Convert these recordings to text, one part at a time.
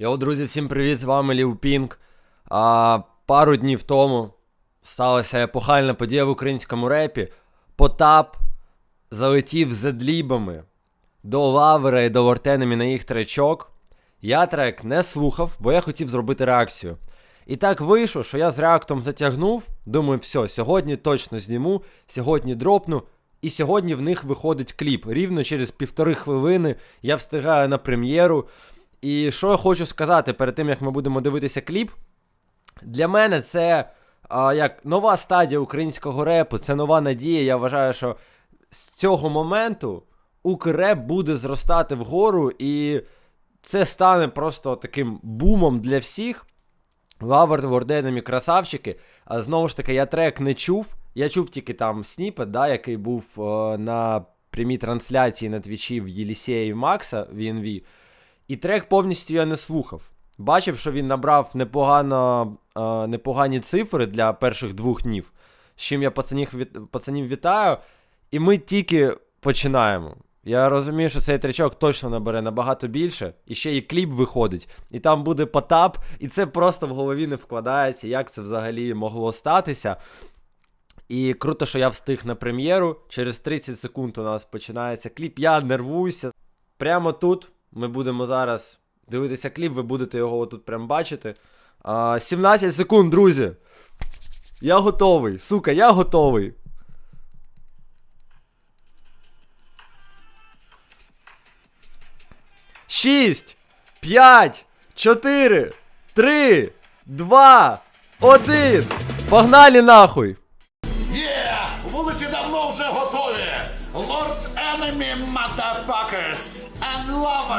Йоу, друзі, всім привіт, з вами Лів Пінк. А, пару днів тому сталася епохальна подія в українському репі. Потап залетів з едлібами до Лавера і до Вортенемі на їх тречок. Я трек не слухав, бо я хотів зробити реакцію. І так вийшло, що я з реактом затягнув. Думаю, все, сьогодні точно зніму, сьогодні дропну. І сьогодні в них виходить кліп. Рівно через півтори хвилини я встигаю на прем'єру. І що я хочу сказати перед тим, як ми будемо дивитися кліп. Для мене це а, як нова стадія українського репу, це нова надія. Я вважаю, що з цього моменту укреп буде зростати вгору, і це стане просто таким бумом для всіх. Лавр, Ворденом і красавчики. А знову ж таки, я трек не чув. Я чув тільки там сніпет, да, який був е, на прямій трансляції на твічі в Єлісея і Макса в ENV. І трек повністю я не слухав. Бачив, що він набрав непогано, е, непогані цифри для перших двох днів, з чим я пацанів, від, пацанів вітаю. І ми тільки починаємо. Я розумію, що цей тречок точно набере набагато більше, і ще і кліп виходить, і там буде потап, і це просто в голові не вкладається, як це взагалі могло статися. І круто, що я встиг на прем'єру. Через 30 секунд у нас починається кліп. Я нервуюся. Прямо тут ми будемо зараз дивитися кліп, ви будете його тут прям бачити. А, 17 секунд, друзі. Я готовий. Сука, я готовий. Шість, п'ять, чотири, три, два, один. Погнали нахуй!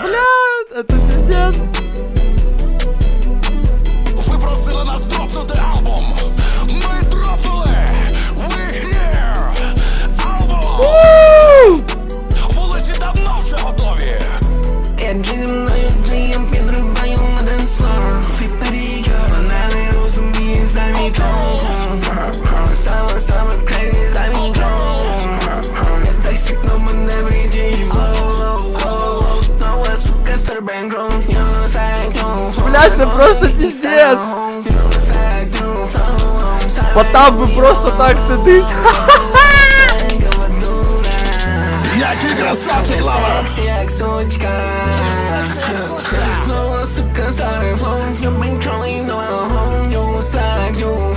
Бля, это пиздец. Блядь, це просто пиздец. Потап би просто так сидить. Який красавчик лава! Сексі як сучка Знову сука старий флоу You been crawling no home You flow You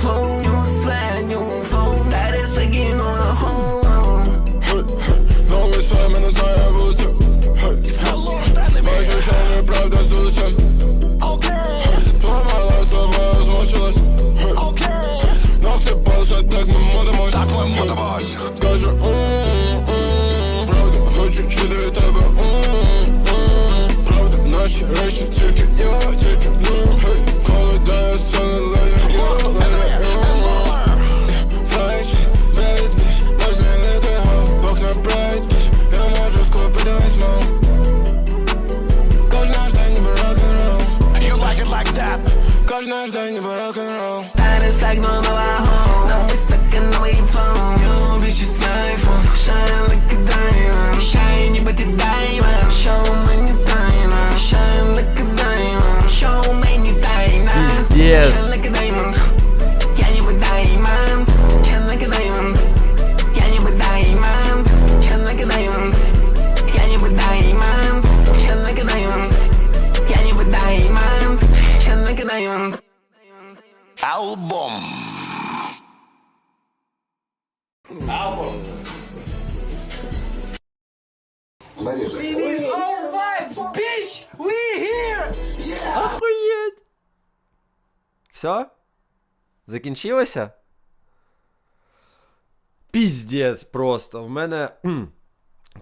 Oh. It's like no know I home. Now we stuck in the way you phone. Your bitch is iPhone. Oh. Shine like a diamond. Shine you but the diamond. Show me your diamond. Shine like a diamond. Show me your diamond. Yes. Yeah, Альбом! Альбом! Охуєть. Все? Закінчилося? Піздець просто. В мене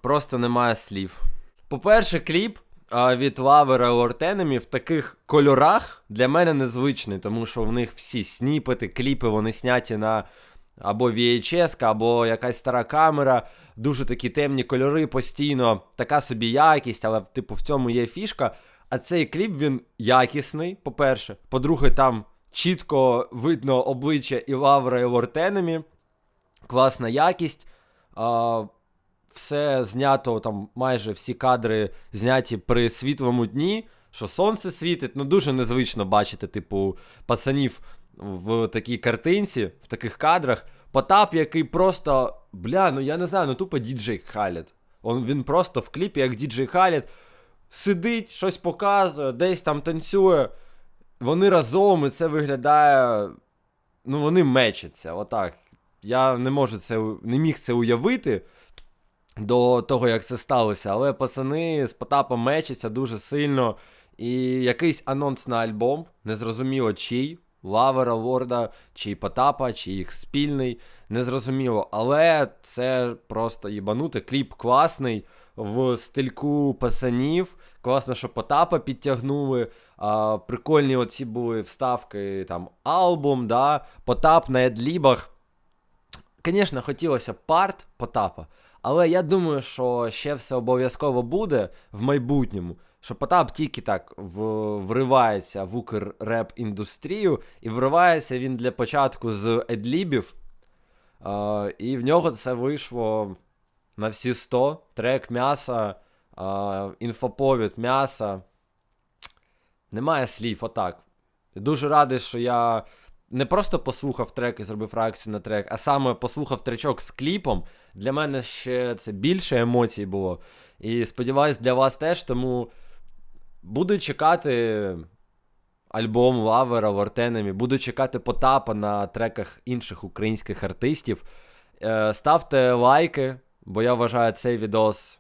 просто немає слів. По-перше, кліп від Лавера Лортенемі в таких кольорах для мене незвичний, тому що в них всі сніпети, кліпи, вони сняті на або VHS, або якась стара камера, дуже такі темні кольори постійно, така собі якість, але типу в цьому є фішка. А цей кліп він якісний, по-перше. По-друге, там чітко видно обличчя і Лавра, і Лортенемі. Класна якість. А, все знято, там майже всі кадри зняті при світлому дні. що сонце світить. Ну дуже незвично бачити, типу, пацанів в такій картинці, в таких кадрах. Потап, який просто, бля, ну я не знаю, ну тупо діджей Халід. Он, він просто в кліпі, як діджей Халід, сидить, щось показує, десь там танцює. Вони разом, і це виглядає. Ну, вони мечаться, отак. Я не можу це, не міг це уявити до того, як це сталося, але пацани з Потапом мечаться дуже сильно. І якийсь анонс на альбом, незрозуміло чий, Лавера, Лорда, чи Потапа, чи їх спільний, незрозуміло. Але це просто їбанути. Кліп класний в стильку пацанів. Класно, що Потапа підтягнули. А, прикольні оці були вставки, там, албум, да, Потап на едлібах. Звісно, хотілося парт Потапа, але я думаю, що ще все обов'язково буде в майбутньому. Що Потап тільки так вривається в укр-реп індустрію, і вривається він для початку з едлібів. А, і в нього це вийшло на всі 100. Трек м'яса, а, інфоповід м'яса. Немає слів, отак. Дуже радий, що я не просто послухав трек і зробив реакцію на трек, а саме послухав тречок з кліпом. Для мене ще це більше емоцій було. І сподіваюсь, для вас теж, тому буду чекати альбом Лавера в Артенемі, буду чекати Потапа на треках інших українських артистів. Е, ставте лайки, бо я вважаю цей відос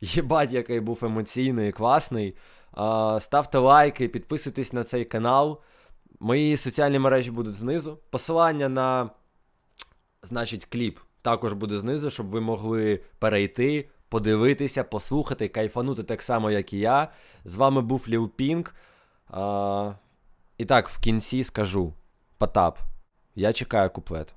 єбать, який був емоційний і класний. Е, ставте лайки, підписуйтесь на цей канал. Мої соціальні мережі будуть знизу. Посилання на, значить, кліп також буде знизу, щоб ви могли перейти, подивитися, послухати, кайфанути так само, як і я. З вами був Ліл Пінк. А, і так, в кінці скажу: Потап, я чекаю куплет.